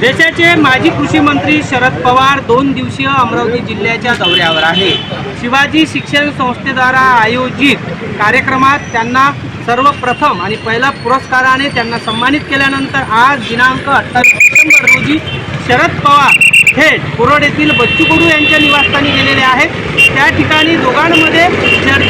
देशाचे माजी कृषी मंत्री शरद पवार दोन दिवसीय अमरावती जिल्ह्याच्या दौऱ्यावर आहे. शिवाजी शिक्षण संस्थेद्वारा आयोजित कार्यक्रमात त्यांना सर्वप्रथम आणि पहिल्या पुरस्काराने त्यांना सन्मानित केल्यानंतर आज दिनांक अठ्ठावीस डिसेंबर रोजी शरद पवार थेट कुरोड येथील बच्चू कडू यांच्या निवासस्थानी गेलेले आहेत. त्या ठिकाणी दोघांमध्ये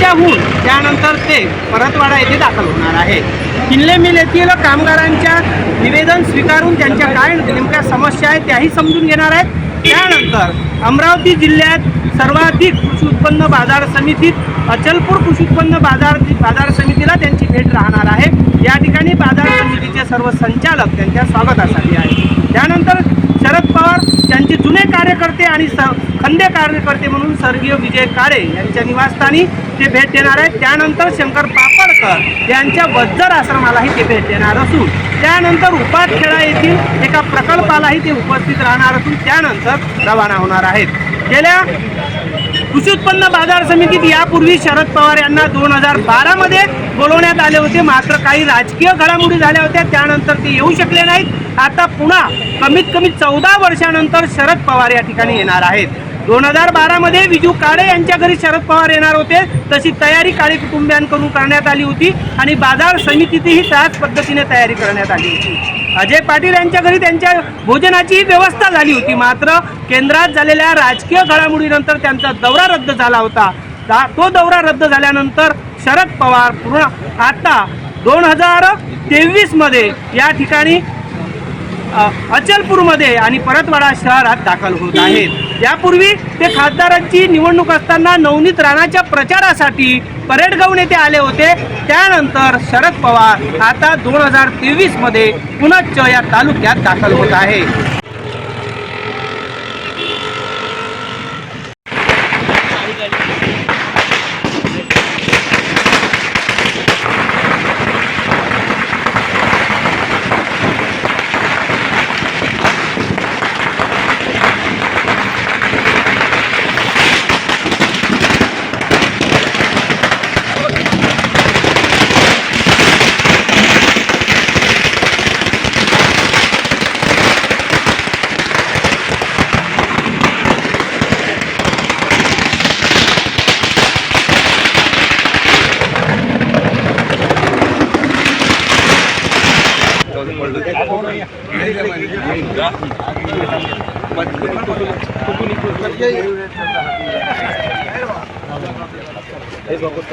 त्याहून त्यानंतर ते परतवाडा येथे दाखल होणार आहे. किल्ले मिल येथील कामगारांच्या निवेदन स्वीकारून त्यांच्या काय नेमक्या समस्या आहेत त्याही समजून घेणार आहेत. त्यानंतर अमरावती जिल्ह्यात सर्वाधिक कृषी उत्पन्न बाजार समितीत अचलपूर कृषी उत्पन्न बाजार बाजार समितीला त्यांची भेट राहणार आहे. या ठिकाणी बाजार समितीचे सर्व संचालक त्यांच्या स्वागतासाठी आहेत. त्यानंतर शरद पवार त्यांचे जुने कार्यकर्ते आणि स खंदे कार्यकर्ते म्हणून स्वर्गीय विजय काळे यांच्या निवासस्थानी ते भेट देणार आहेत. त्यानंतर शंकर पापडकर यांच्या वज्जर आश्रमालाही ते भेट देणार असून त्यानंतर उपातखेडा येथील एका प्रकल्पालाही ते उपस्थित राहणार असून त्यानंतर रवाना होणार आहेत. गेल्या कृषी उत्पन्न बाजार समितीत यापूर्वी शरद पवार यांना दोन हजार बारामध्ये बोलवण्यात आले होते. मात्र काही राजकीय घडामोडी झाल्या होत्या. त्यानंतर ते येऊ शकले नाहीत. आता पुन्हा कमीत कमी चौदा वर्षानंतर शरद पवार या ठिकाणी येणार आहेत. दोन हजार बारामध्ये विजू काळे यांच्या घरी शरद पवार येणार होते. तशी तयारी काळे कुटुंबियांकडून करण्यात आली होती आणि बाजार समितीतही त्याच पद्धतीने तयारी करण्यात आली होती. अजय पाटील यांच्या घरी त्यांच्या भोजनाची व्यवस्था झाली होती. मात्र केंद्रात झालेल्या राजकीय घडामोडीनंतर त्यांचा दौरा रद्द झाला होता. तो दौरा रद्द झाल्यानंतर शरद पवार पूर्ण आता दोन हजार तेवीसमध्ये या ठिकाणी अचलपूरमध्ये आणि परतवाडा शहरात दाखल होत आहेत यापूर्वी ते खासदारांची निवडणूक असताना नवनीत राणाच्या प्रचारासाठी परेडगाव येथे आले होते. त्यानंतर शरद पवार आता दोन हजार तेवीसमध्ये पुनश्च या तालुक्यात दाखल होत आहे.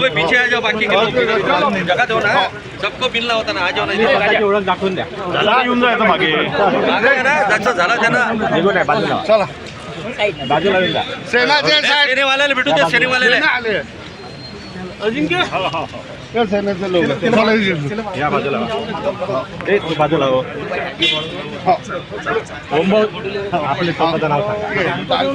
भाई पीछे आ जाओ बाकी के लोग। जगह दो ना। सबको मिलना होता ना आ जाओ नाही ओळख दाखवून द्या। येऊन जायचं मागे। मागे आहे ना? ज्याचं झाला त्यांना शनिवाल्याला भेटू द्या शनिवाल्याला या बाजूला. ए तू बाजूला हो. ओम भाऊ, आपले पंपाचं नाव सांग.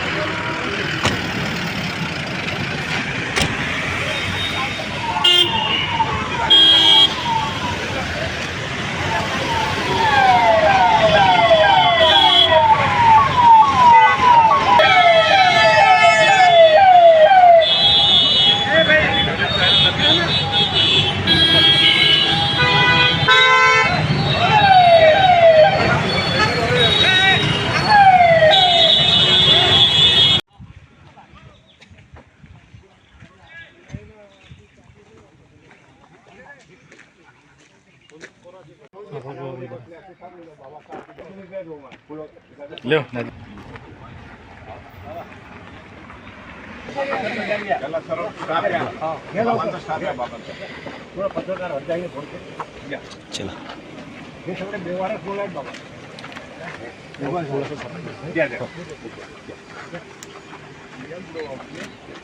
पाय पाय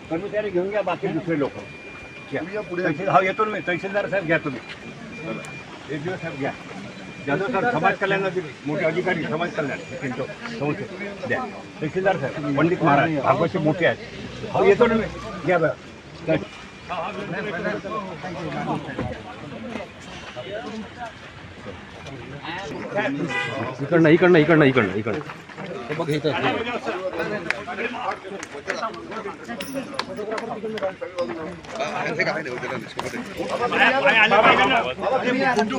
कर्मचारी घेऊन घ्या बाकी दुसरे लोक हा येतो मी तहसीलदार साहेब घ्या तुम्ही एक दिवस साहेब घ्या जाधव सर समाज कल्याणाचे मोठे अधिकारी समाज कल्याण पिंटो द्या. तहसीलदार साहेब पंडित महाराज भागवतचे मोठे आहेत. हो येतो ना मी. घ्या बरं. इकडनं इकडनं इकडनं इकडनं इकडनं.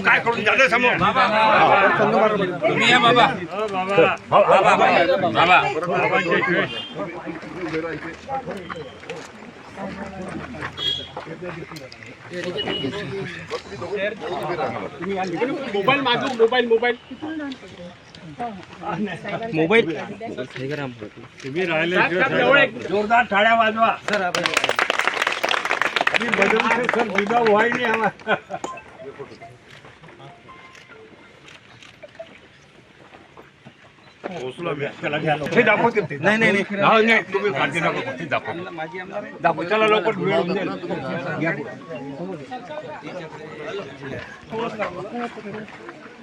काय करून जाधव समोर मोबाईल मागू मोबाईल मोबाईल. मोबाईल जोरदार टाळ्या वाजवा. सर विभाग व्हाय नाही. नाही तुम्ही दाखव. चला लवकर वेळ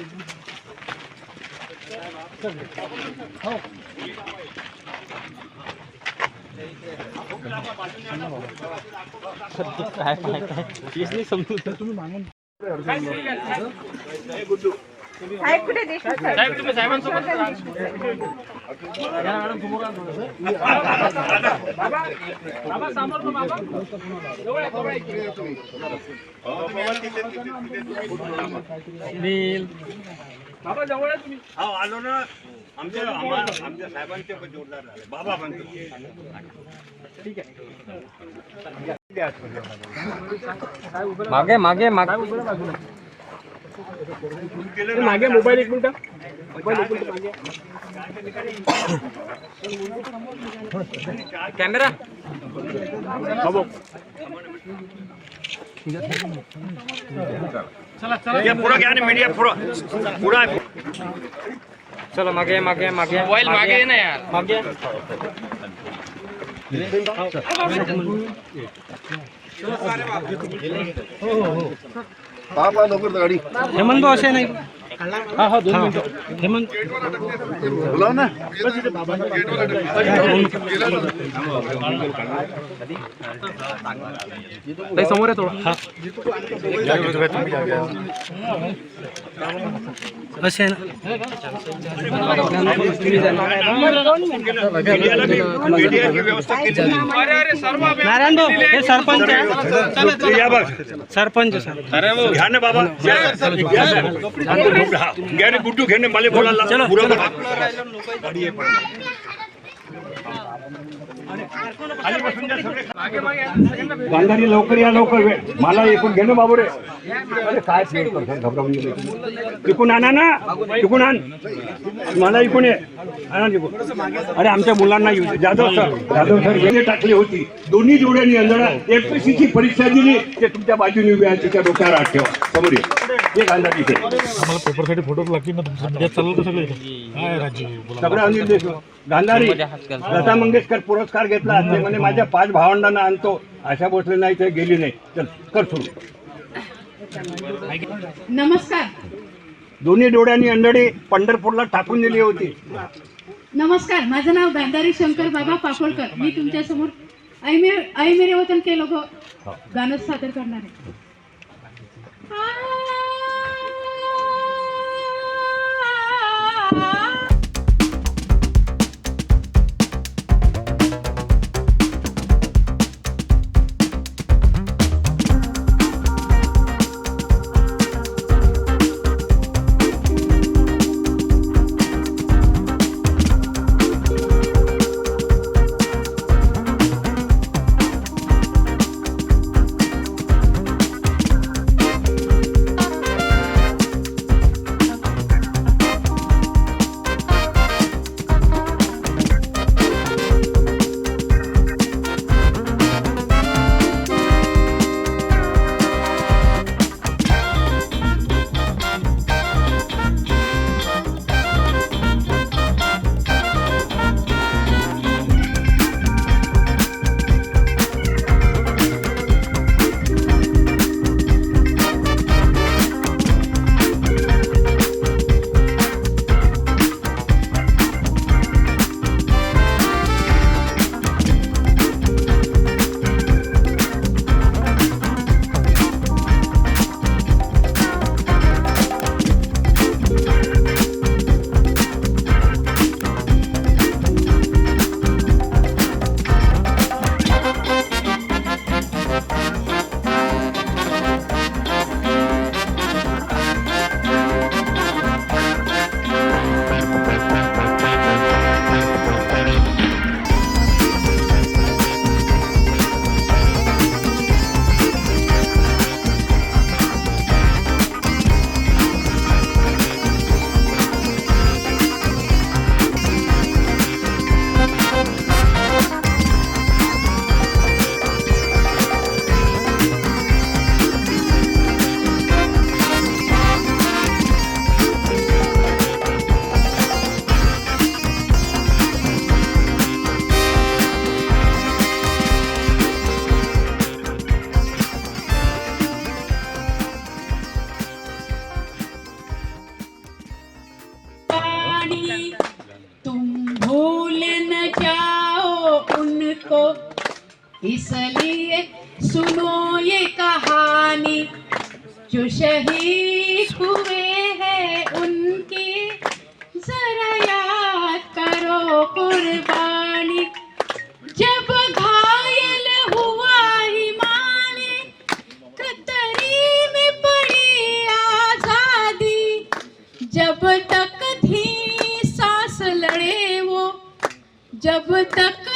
लोक सरका मागे सरका थोडं साहेब कुठे देशमुख साहेब हो आलो ना. आमच्या आमच्या साहेबांचे पण जोरदार झाले. बाबा म्हणतो मागे मागे मागे मागे मोबाईल एक मिनिट. मोबाईल एक मिनिट मागे कॅमेरा. या पुढं घ्या ना मीडिया पुढं. पुढं चला मागे मागे मागे मोबाईल मागे ना यार. मागे हेमंत भाऊ असे नाही. हा हा दोन मिनिटं. हेमंत. ताई समोर आहे थोडं. हा. असे आहे ना मीडियाची व्यवस्था केली नारायण भाऊ हे सरपंच आहे. सरपंच सर ना बाबा. गुड्डू घे ना मला बोलायला पुढं बघा. खाली बसून द्या सगळे. गांधारी लवकर या लवकर वेळ. मला एकूण घे ना बाबू रे काय घबरावून. इकून आणा ना इकून आण. मला इकून ये. आणा इकून. अरे आमच्या मुलांना. जाधव सर. जाधव सर गेले टाकली होती. दोन्ही जोड्यांनी अंधळा एफपीसी ची परीक्षा दिली. ते तुमच्या बाजूने उभे आहेत तिच्या डोक्यावर हात ठेवा. समोर ये. गांधारी आम्हाला पेपरसाठी फोटो लागतील ना तुमचं चाललं सगळं? काय राज्य? सगळं अनिल देशमुख गांधारी लता मंगेशकर पुरस्कार घेतला ते म्हणे माझ्या पाच भावंडांना आणतो आशा भोसले नाही ते गेली नाही चल कर सुरू नमस्कार दोन्ही डोळ्यांनी अंधळी पंढरपूरला टाकून दिली होती नमस्कार माझं नाव गांधारी शंकर बाबा पाकोळकर मी तुमच्यासमोर मेरे मेरे वतन के लोक गाणं सादर करणार आहे इसलिए ये कहानी जो शहीद हुए हैं उनकी। जरा याद करो कुर्बानी जब घायल हुआ हिमालय कतरी में पड़ी आजादी। जब तक थी सांस लड़े वो जब तक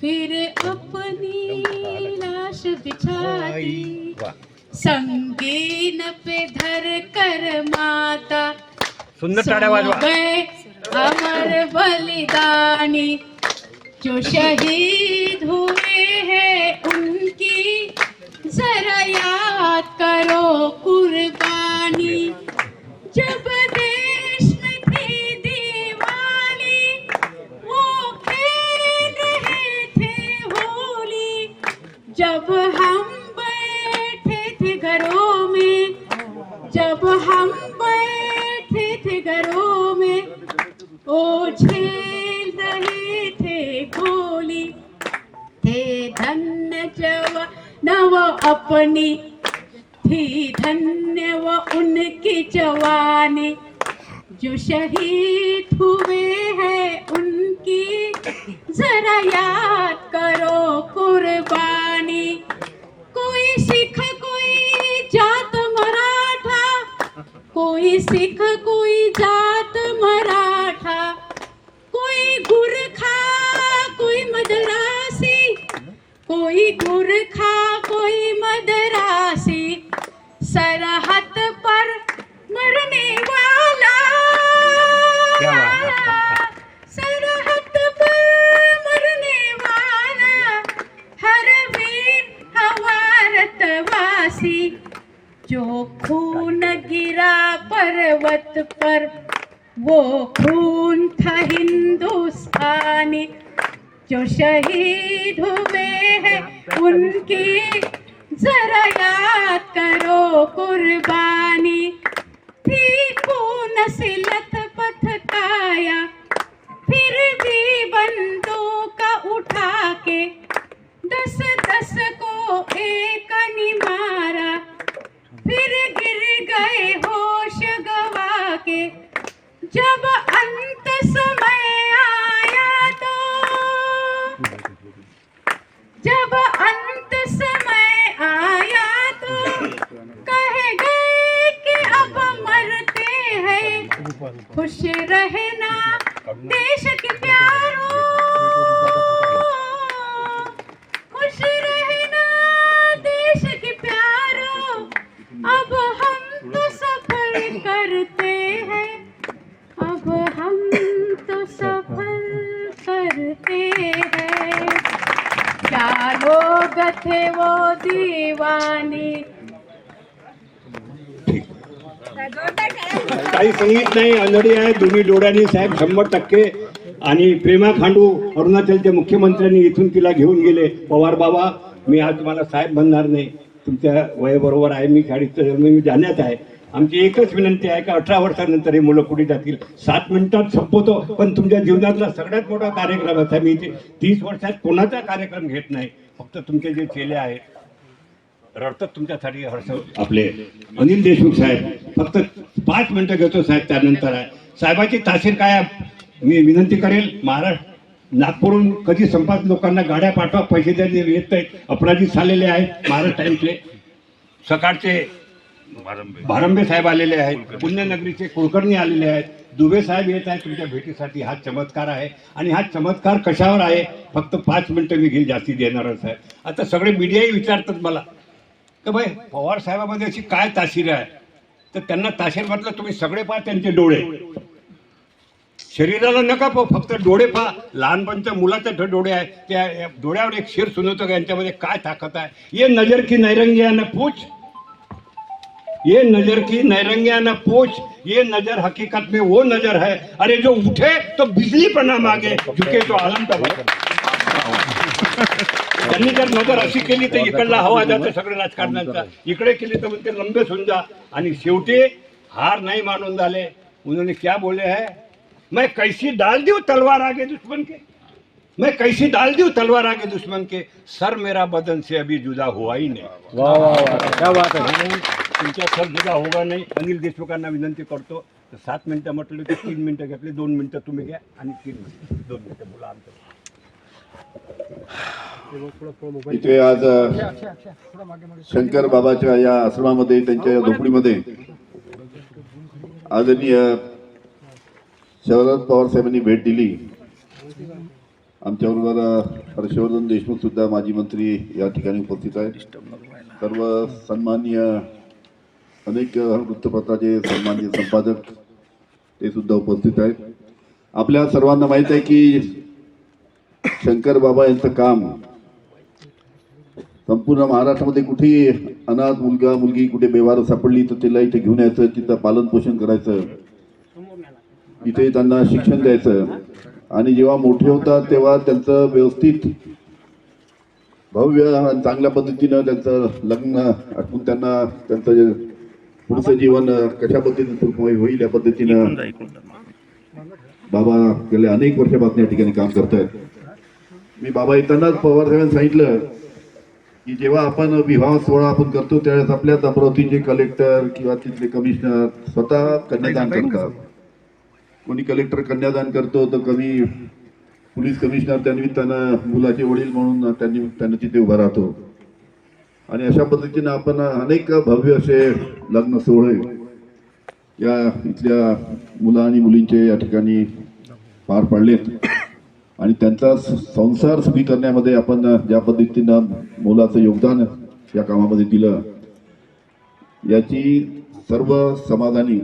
फिर अपनी लाश बिछाती। संगीन पे धर कर माता। सुंदर टाळ्या वाजवा। सो गए अमर बलिदानी। जो शहीद हुए हैं कोई सिख कोई जात मराठा कोई गुरखा कोई मदरासी कोई गुरखा कोई मदरासी सरहद पर मरने वाला गिरा पर्वत पर वो खून था हिंदुस्तानी, जो शहीद हुए हैं उनकी जरा याद करो कुर्बानी। थी खून सिलत पथकाया, फिर भी बंदों का उठा के दस दस को एक मारा, फिर गिर गए के जब अंत समय आया तो। जब अंत समय आया तो कह गए कि अब मरते हैं। खुश रहना देश के प्यारो थे वो दीवानी। काही संगीत नाही अंधडी आहे दोन्ही डोळ्यांनी साहेब शंभर टक्के. आणि प्रेमा खांडू अरुणाचलच्या मुख्यमंत्र्यांनी इथून तिला घेऊन गेले. पवार बाबा मी आज तुम्हाला साहेब म्हणणार नाही. तुमच्या वयाबरोबर आहे मी शाळेत मी जाण्यात आहे. आमची एकच विनंती आहे का अठरा वर्षानंतर हे मुलं कुठे जातील? सात मिनिटात संपवतो पण तुमच्या जीवनातला सगळ्यात मोठा कार्यक्रम असा मी इथे तीस वर्षात कोणाचा कार्यक्रम घेत नाही. फक्त तुमचे जे चेले आहेत रडतात तुमच्यासाठी हर्ष आपले अनिल देशमुख साहेब फक्त पाच मिनिटं घेतो साहेब त्यानंतर आहे साहेबाची तासीर काय आहे? मी विनंती करेल महाराष्ट्र नागपूरहून कधी संपात लोकांना गाड्या पाठवा पैसे द्या येत आहेत अपराधी झालेले आहेत महाराष्ट्र टाइमचे सकाळचे भारंबे साहेब आलेले आहेत पुण्यनगरीचे कुलकर्णी आलेले आहेत. दुबे साहेब येत आहेत तुमच्या भेटीसाठी. हा चमत्कार आहे. आणि हा चमत्कार कशावर आहे? फक्त पाच मिनिटं मी घेईल जास्ती देणारच आहे आता सगळे मीडियाही विचारतात मला. तर भाई पवार साहेबामध्ये अशी काय तासीर आहे तर त्यांना तासीर म्हटलं तुम्ही सगळे पहा त्यांचे डोळे. शरीराला नका पाहू फक्त डोळे पहा. लहानपणच्या मुलाचे डोळे आहे. त्या डोळ्यावर एक शिर सुनवतो का? यांच्यामध्ये काय ताकद आहे? ये नजर की नैरंगिया न पूछ. ये नज़र की नैरंगिया न पूछ, ये नज़र हकीकत में वो नज़र है। अरे जो उठे तो बिजली पना मागे झुके तो आलम का त्यांनी जर नज़र अशी केली तर इकडला हवा जाते सगळं राजकारणाचा इकडे केली तर म्हणते लंबे सुंजा आणि शेवटी हार नाही मानून झाले उन्होंने क्या बोले है? मैं कैसी डाल दूँ तलवार आगे दुश्मन के? मैं कैसी डाल दूँ तलवार आगे दुश्मन के? सर मेरा बदन से अभी जुदा हुआ ही नहीं। वाह वाह, क्या बात है। तुमचा सर जुदा होगा नाही अनिल देशमुखांना विनंती करतो तर सात मिनटं म्हटलं की तीन मिनटं घेतली दोन मिनटं तुम्ही घ्या आणि तीन मिनटं दोन मिनटं बोला आमचं. इथे आज शंकर बाबाच्या या आश्रमामध्ये त्यांच्या या झोपडीमध्ये आदरणीय शरद पवार साहेबांनी भेट दिली. आमच्याबरोबर हर्षवर्धन देशमुख सुद्धा माजी मंत्री या ठिकाणी उपस्थित आहेत. सर्व सन्माननीय अनेक वृत्तपत्राचे सन्माननीय संपादक ते सुद्धा उपस्थित आहेत. आपल्या सर्वांना माहीत आहे की शंकर बाबा यांचं काम संपूर्ण महाराष्ट्रामध्ये कुठेही अनाथ मुलगा मुलगी कुठे बेवार सापडली तर तिला इथे घेऊन यायचं तिथं पालन पोषण करायचं. इथे त्यांना शिक्षण द्यायचं. आणि जेव्हा मोठे होतात तेव्हा त्यांचं व्यवस्थित भव्य चांगल्या पद्धतीनं त्यांचं लग्न आठवून त्यांना त्यांचं जे पुढचं जीवन कशा पद्धतीने सुखमय होईल या पद्धतीनं बाबा गेल्या अनेक वर्षापासून या ठिकाणी काम करत आहेत मी बाबा येतानाच पवार साहेबांनी सांगितलं की जेव्हा आपण विवाह सोहळा आपण करतो त्यावेळेस आपल्याच अमरावतीचे कलेक्टर किंवा तिथले कमिशनर स्वतः कन्यादान करतात. कोणी कलेक्टर कन्यादान करतो तर कमी पोलीस कमिशनर त्या निमित्तानं मुलाचे वडील म्हणून त्या निमित्तानं तिथे उभा राहतो. आणि अशा पद्धतीनं आपण अनेक भव्य असे लग्न सोहळे या इथल्या मुलं आणि मुलींचे या ठिकाणी पार पाडलेत. आणि त्यांचा संसार सुखी करण्यामध्ये आपण ज्या पद्धतीनं मोलाचं योगदान या कामामध्ये दिलं याची सर्व समाधानी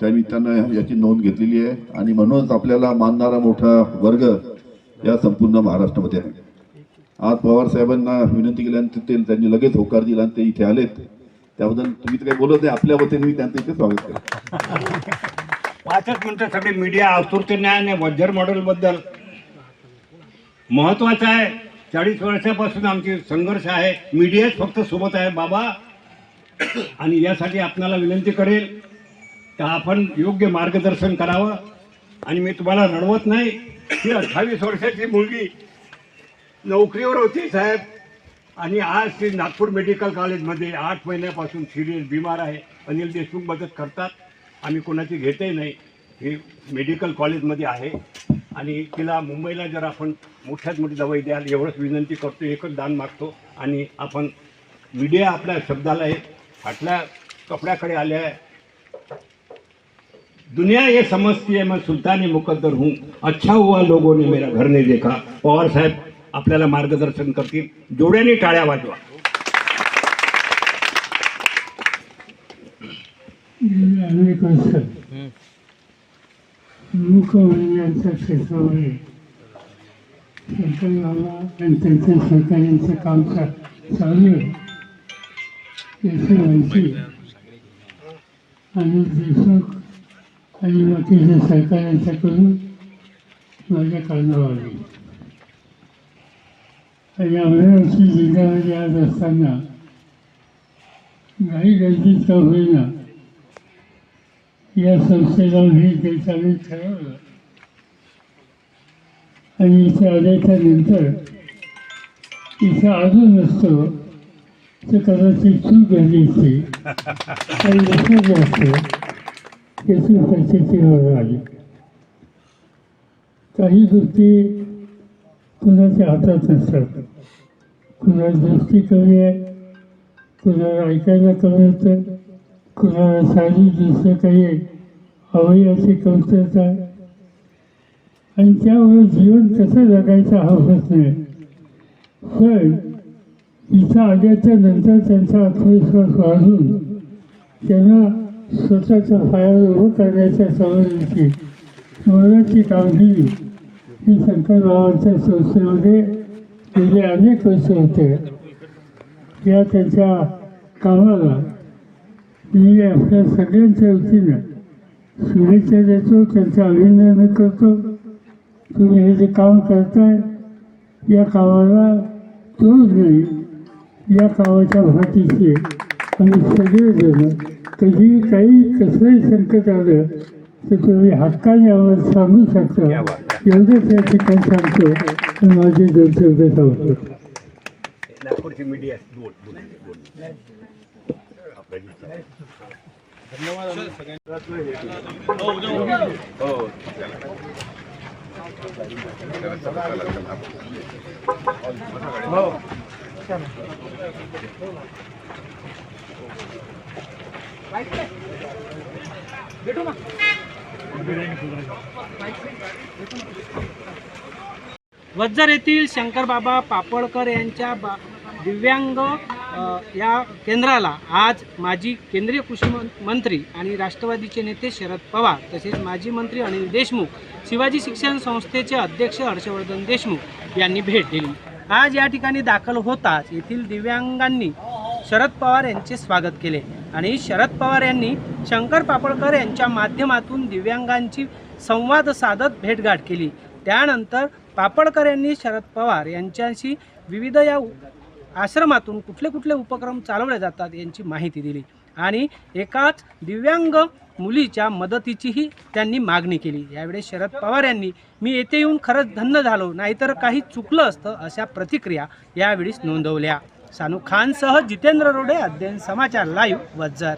त्या निमित्तानं याची नोंद घेतलेली आहे. आणि म्हणूनच आपल्याला मानणारा मोठा वर्ग या संपूर्ण महाराष्ट्रामध्ये आहे. आज पवार साहेबांना विनंती केल्यानंतर ते त्यांनी लगेच होकार दिला आणि ते इथे आलेत. त्याबद्दल तुम्ही काही बोलत नाही आपल्या वतीने मी त्यांचं इथे स्वागत करतो. पाचच मिनिटं सगळे मीडिया आतुरतेने आहे आणि वज्जर मॉडेलबद्दल महत्वाचं आहे चाळीस वर्षापासून आमची संघर्ष आहे. मीडियाच फक्त सोबत आहे बाबा. आणि यासाठी आपणाला विनंती करेल तर आपण योग्य मार्गदर्शन करावं. आणि मी तुम्हाला रडवत नाही ही अठ्ठावीस वर्षाची मुलगी नोकरीवर होती साहेब. आणि आज ती नागपूर मेडिकल कॉलेजमध्ये आठ महिन्यापासून सिरियस बिमार आहे. अनिल देशमुख मदत करतात. आम्ही कोणाची घेतही नाही. ही मेडिकल कॉलेजमध्ये आहे. आणि तिला मुंबईला जर आपण मोठ्यात मोठी दवाई द्याल एवढंच विनंती करतो एकच दान मागतो. आणि आपण मीडिया आपल्या शब्दाला हे फाटल्या कपड्याकडे आल्या. आहे दुनिया ये समझती है मैं सुल्तानी मुकद्दर हूँ। अच्छा हुआ लोगों ने मेरा घर नहीं देखा। पवार साहेब आपल्याला मार्गदर्शन करतील. जोड्याने टाळ्या वाजवा. मुख्यमंत्र्यांच्या क्षेत्रामध्ये शंकर आणि त्यांच्या सहकार्यांचं काम चालू आहे. आणि देशमुख आणि बाकीच्या सहकार्यांच्याकडून माझ्या कानावर आणि जिल्ह्यामध्ये आज असताना घाई गर्दीत का होईना या संस्थेला भेट द्यायचं ठरवलं. आणि इथे आल्याच्यानंतर इथे आलो नसतो तर कदाचित चूक झाली असती आणि लक्षात असतं त्याची परिस्थिती आली काही गोष्टी कुणाच्या हातात नसतात कुणाला दृष्टी कमी आहे? कुणाला ऐकायला कमी होतं? कुणाला साधी दुसरं काही अवयवाची कमतरता आहे. आणि त्यामुळे जीवन कसं जगायचं हा होत नाही पण इथं आल्याच्यानंतर त्यांचा आत्मविश्वास वाढून त्यांना स्वतःचा पायावर उभं करण्याच्या सवयीची मनाची कामगिरी ही शंकरबाबांच्या संस्थेमध्ये गेले अनेक वर्ष होते या त्यांच्या कामाला मी आपल्या सगळ्यांच्या वतीनं शुभेच्छा देतो त्यांचं अभिनंदन करतो तुम्ही हे जे काम करताय या कामाला तोच नाही या कामाच्या भाटीशी आम्ही सगळेजण कधी काही कसंही संकट आलं तर तुम्ही हक्काने आम्हाला सांगू शकता. एवढंच या ठिकाणी सांगतो. माझे दोन शब्द सांगतो. दोन दोन दोन वज्जर येथील शंकरबाबा पापडकर यांच्या बा दिव्यांग या केंद्राला आज माजी केंद्रीय कृषी मंत्री आणि राष्ट्रवादीचे नेते शरद पवार तसेच माजी मंत्री अनिल देशमुख शिवाजी शिक्षण संस्थेचे अध्यक्ष हर्षवर्धन देशमुख यांनी भेट दिली. आज या ठिकाणी दाखल होताच येथील दिव्यांगांनी शरद पवार यांचे स्वागत केले. आणि शरद पवार यांनी शंकर पापळकर यांच्या माध्यमातून दिव्यांगांची संवाद साधत भेटगाठ केली. त्यानंतर पापळकर यांनी शरद पवार यांच्याशी विविध या आश्रमातून कुठले कुठले उपक्रम चालवले जातात यांची माहिती दिली. आणि एकाच दिव्यांग मुलीच्या मदतीचीही त्यांनी मागणी केली. यावेळी शरद पवार यांनी मी येथे येऊन खरंच धन्य झालो. नाहीतर काही चुकलं असतं अशा प्रतिक्रिया यावेळीच नोंदवल्या. सानू खानसह जितेंद्र रोडे अध्ययन समाचार लाईव्ह वज्जर.